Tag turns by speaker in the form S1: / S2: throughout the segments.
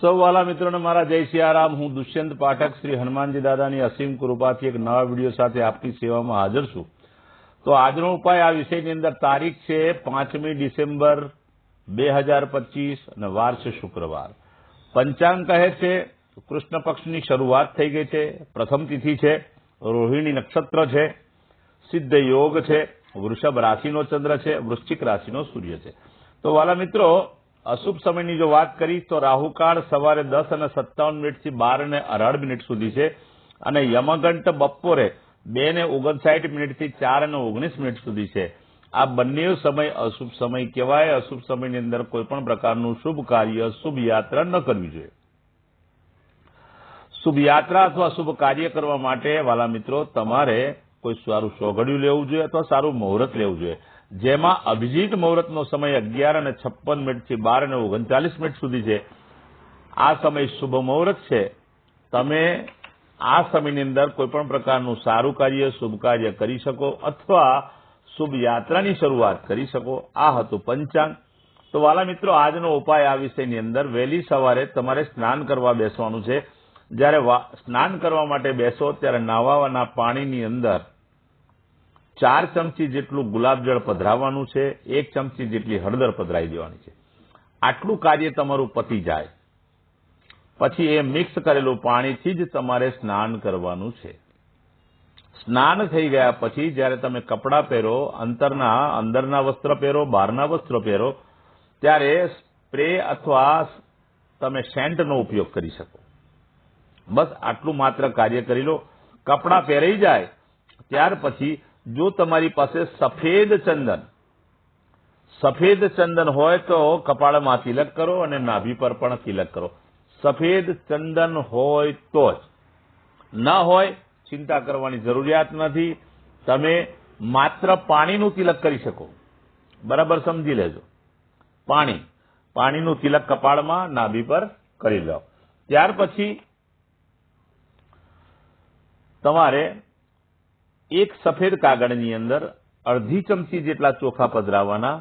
S1: સૌ વાલા મિત્રોને મારા જય સિયારામ હું દુષ્યંત પાઠક શ્રી હનુમાનજી દાદાની અસીમ કૃપાથી એક નવા વીડિયો સાથે આપની સેવામાં હાજર છું. તો આજનો ઉપાય આ વિષયની અંદર તારીખ છે પાંચમી ડિસેમ્બર બે હજાર પચીસ અને વાર છે શુક્રવાર. પંચાંગ કહે છે, કૃષ્ણ પક્ષની શરૂઆત થઈ ગઈ છે, પ્રથમ તિથિ છે, રોહિણી નક્ષત્ર છે, સિદ્ધ યોગ છે, વૃષભ રાશિનો ચંદ્ર છે, વૃશ્ચિક રાશિનો સૂર્ય છે. તો વાલા મિત્રો અશુભ સમયની જો વાત કરીશ તો રાહુકાળ સવારે દસ અને સત્તાવન મિનિટથી બાર અને અઢાર મિનિટ સુધી છે અને યમગંટ બપોરે બે ને ઓગણસાઠ મિનિટથી ચાર અને ઓગણીસ મિનિટ સુધી છે. આ બંને સમય અશુભ સમય કહેવાય. અશુભ સમયની અંદર કોઈ પણ પ્રકારનું શુભ કાર્ય, શુભ યાત્રા ન કરવી જોઈએ. શુભ યાત્રા અથવા શુભ કાર્ય કરવા માટે વાલા મિત્રો, તમારે કોઈ સારું સોગડિયું લેવું જોઈએ અથવા સારું મુહૂર્ત લેવું જોઈએ. જેમાં અભિજીત મુહૂર્તનો સમય અગિયાર અને છપ્પન મિનિટથી બાર અને ઓગણચાલીસ મિનિટ સુધી છે. આ સમય શુભ મુહૂર્ત છે. તમે આ સમયની અંદર કોઈ પણ પ્રકારનું સારું કાર્ય, શુભ કાર્ય કરી શકો અથવા શુભ યાત્રાની શરૂઆત કરી શકો. આ હતું પંચાંગ. તો વાલા મિત્રો, આજનો ઉપાય આ વિષયની અંદર વહેલી સવારે તમારે સ્નાન કરવા બેસવાનું છે. જ્યારે સ્નાન કરવા માટે બેસો, ત્યારે નાવાના પાણીની અંદર ચાર ચમચી જેટલું ગુલાબજળ પધરાવવાનું છે, એક ચમચી જેટલી હળદર પધરાવી દેવાની છે. આટલું કાર્ય તમારું પતી જાય. પછી એ મિક્સ કરેલું પાણીથી જ તમારે સ્નાન કરવાનું છે. સ્નાન થઈ ગયા પછી જ્યારે તમે કપડાં પહેરો, અંતરના, અંદરના વસ્ત્ર પહેરો, બહારના વસ્ત્ર પહેરો, ત્યારે સ્પ્રે અથવા તમે સેન્ટનો ઉપયોગ કરી શકો. બસ આટલું માત્ર કાર્ય કરી લો. કપડાં પહેરાઈ જાય, ત્યાર પછી જો તમારી પાસે સફેદ ચંદન સફેદ ચંદન હોય તો કપાળમાં તિલક કરો અને નાભી પર પણ તિલક કરો. સફેદ ચંદન હોય તો જ. ના હોય, ચિંતા કરવાની જરૂરિયાત નથી. તમે માત્ર પાણીનું તિલક કરી શકો. બરાબર સમજી લેજો. પાણી, પાણીનું તિલક કપાળમાં, નાભી પર કરી લો. ત્યાર પછી તમારે એક સફેદ કાગળની અંદર અડધી ચમચી જેટલા ચોખા પધરાવવાના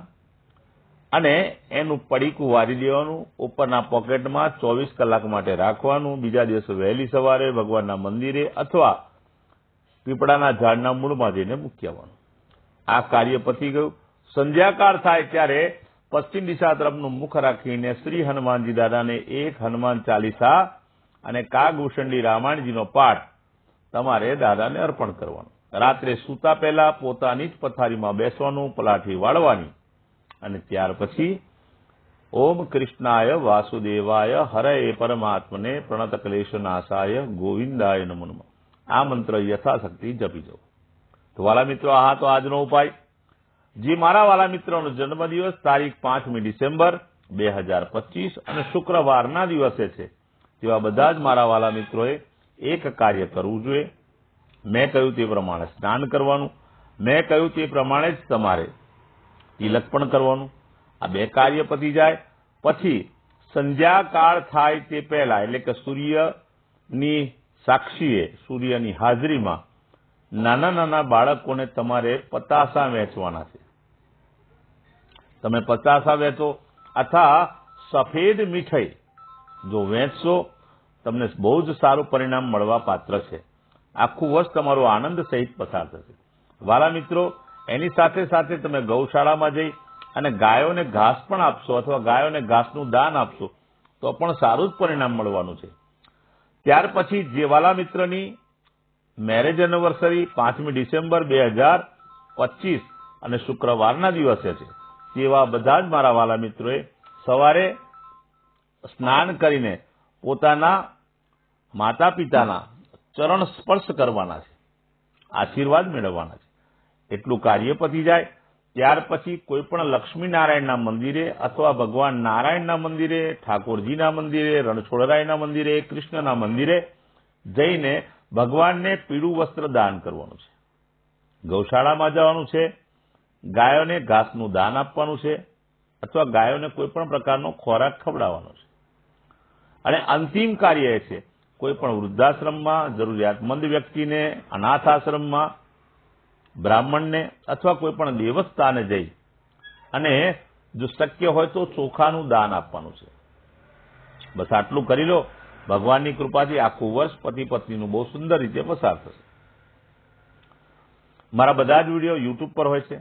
S1: અને એનું પડીકું વારી દેવાનું ઉપરના પોકેટમાં ચોવીસ કલાક માટે રાખવાનું, બીજા દિવસે વહેલી સવારે ભગવાનના મંદિરે અથવા પીપળાના ઝાડના મૂળમાં જઈને મૂકી આવવાનું. આ કાર્ય પતી ગયું. સંધ્યાકાળ થાય ત્યારે પશ્ચિમ દિશા તરફનું મુખ રાખીને શ્રી હનુમાનજી દાદાને એક હનુમાન ચાલીસા અને કાગભૂષણડી રામાયણજીનો પાઠ તમારે દાદાને અર્પણ કરવાનું. રાત્રે સૂતા પહેલા પોતાની જ પથારીમાં બેસવાનું, પલાઠી વાળવાની. અને ત્યાર પછી, ઓમ કૃષ્ણાય વાસુદેવાય હરય પરમાત્મને પ્રણત ક્લેશ નાશાય ગોવિંદાય નમનમાં. આ મંત્ર યથાશક્તિ જપી જવો. તો વાલા મિત્રો, આ તો આજનો ઉપાય. જે મારા વાલા મિત્રોનો જન્મદિવસ, તારીખ પાંચમી ડિસેમ્બર બે હજાર પચીસ અને શુક્રવારના દિવસે છે. તેવા બધા જ મારા વાલા મિત્રોએ એક કાર્ય કરવું જોઈએ. મેં કહ્યું તે પ્રમાણે સ્નાન કરવાનું, મેં કહ્યું તે પ્રમાણે જ તમારે તિલક પણ કરવાનું. આ બે કાર્ય પતી જાય, પછી સંધ્યાકાળ થાય તે પહેલા, એટલે કે સૂર્યની સાક્ષીએ, સૂર્યની હાજરીમાં નાના નાના બાળકોને તમારે પતાસા વેચવાના છે. તમે પતાસા વેચો, અથવા સફેદ મીઠાઈ જો વેચશો, તમને બહુ જ સારું પરિણામ મળવા પાત્ર છે. આખું વર્ષ તમારો આનંદ સહિત પસાર થશે. વાલા મિત્રો, એની સાથે સાથે તમે ગૌશાળામાં જઈ અને ગાયોને ઘાસ પણ આપશો અથવા ગાયોને ઘાસનું દાન આપશો, તો પણ સારું જ પરિણામ મળવાનું છે. ત્યાર પછી જે વાલા મિત્રની મેરેજ એનિવર્સરી પાંચમી ડિસેમ્બર બે હજાર પચીસ અને શુક્રવારના દિવસે છે, તેવા બધા જ મારા વાલા મિત્રોએ સવારે સ્નાન કરીને પોતાના માતા પિતાના ચરણ સ્પર્શ કરવાના છે, આશીર્વાદ મેળવવાના છે. એટલું કાર્ય પતી જાય, ત્યાર પછી કોઈ પણ લક્ષ્મીનારાયણના મંદિરે અથવા ભગવાન નારાયણના મંદિરે, ઠાકોરજીના મંદિરે, રણછોડરાયના મંદિરે, કૃષ્ણના મંદિરે જઈને ભગવાનને પીળું વસ્ત્ર દાન કરવાનું છે. ગૌશાળામાં જવાનું છે, ગાયોને ઘાસનું દાન આપવાનું છે અથવા ગાયોને કોઈ પણ પ્રકારનો ખોરાક ખવડાવવાનો છે. અને અંતિમ કાર્ય એ છે કોઈ પણ વૃદ્ધાશ્રમમાં જરૂરિયાતમંદ વ્યક્તિને અનાથ આશ્રમમાં બ્રાહ્મણને અથવા કોઈ પણ દેવસ્થાને જઈ અને જો શક્ય હોય તો ચોખાનું દાન આપવાનું છે. બસ આટલું કરી લો. ભગવાનની કૃપાથી આખું વર્ષ પતિ પત્નીનું બહુ સુંદર રીતે પસાર થશે. મારા બધા જ વીડિયો યુટ્યુબ પર હોય છે,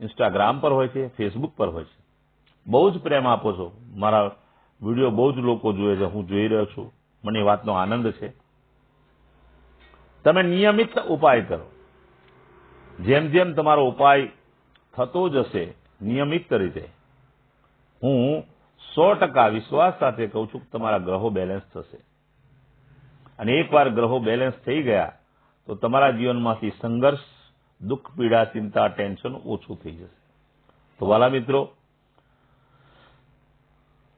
S1: ઇન્સ્ટાગ્રામ પર હોય છે, ફેસબુક પર હોય છે. બહુ જ પ્રેમ આપો છો. મારા વીડિયો બહુ જ લોકો જોવે છે. હું જોઈ રહ્યો છું. મને વાતનો આનંદ છે. તમે નિયમિત ઉપાય કરો. જેમ જેમ તમારો ઉપાય થતો જશે નિયમિત રીતે, હું સો ટકા વિશ્વાસ સાથે કહું છું કે તમારા ગ્રહો બેલેન્સ થશે. અને એકવાર ગ્રહો બેલેન્સ થઈ ગયા, તો તમારા જીવનમાંથી સંઘર્ષ, દુઃખ, પીડા, ચિંતા, ટેન્શન ઓછું થઈ જશે. તો વાલા મિત્રો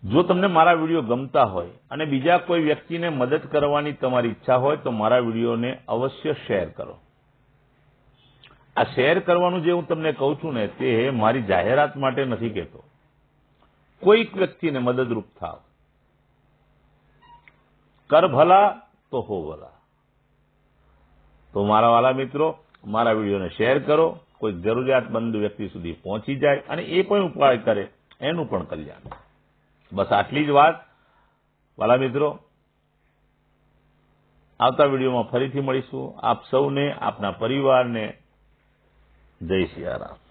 S1: જો તમને મારા વીડિયો ગમતા હોય અને બીજા કોઈ વ્યક્તિને મદદ કરવાની તમારી ઈચ્છા હોય, તો મારા વિડીયોને અવશ્ય શેર કરો. આ શેર કરવાનું જે હું તમને કહું છું ને, તે મારી જાહેરાત માટે નથી કહેતો. કોઈક વ્યક્તિને મદદરૂપ થાવ. કર ભલા તો હો ભલા. તો મારા વાલા મિત્રો, મારા વિડીયોને શેર કરો. કોઈ જરૂરિયાતમંદ વ્યક્તિ સુધી પહોંચી જાય અને એ પણ ઉપાય કરે, એનું પણ કલ્યાણ. બસ આટલી જ વાત. વાલા મિત્રો, આવતા વિડીયોમાં ફરીથી મળીશું. આપ સૌને, આપના પરિવારને જય સિયારામ.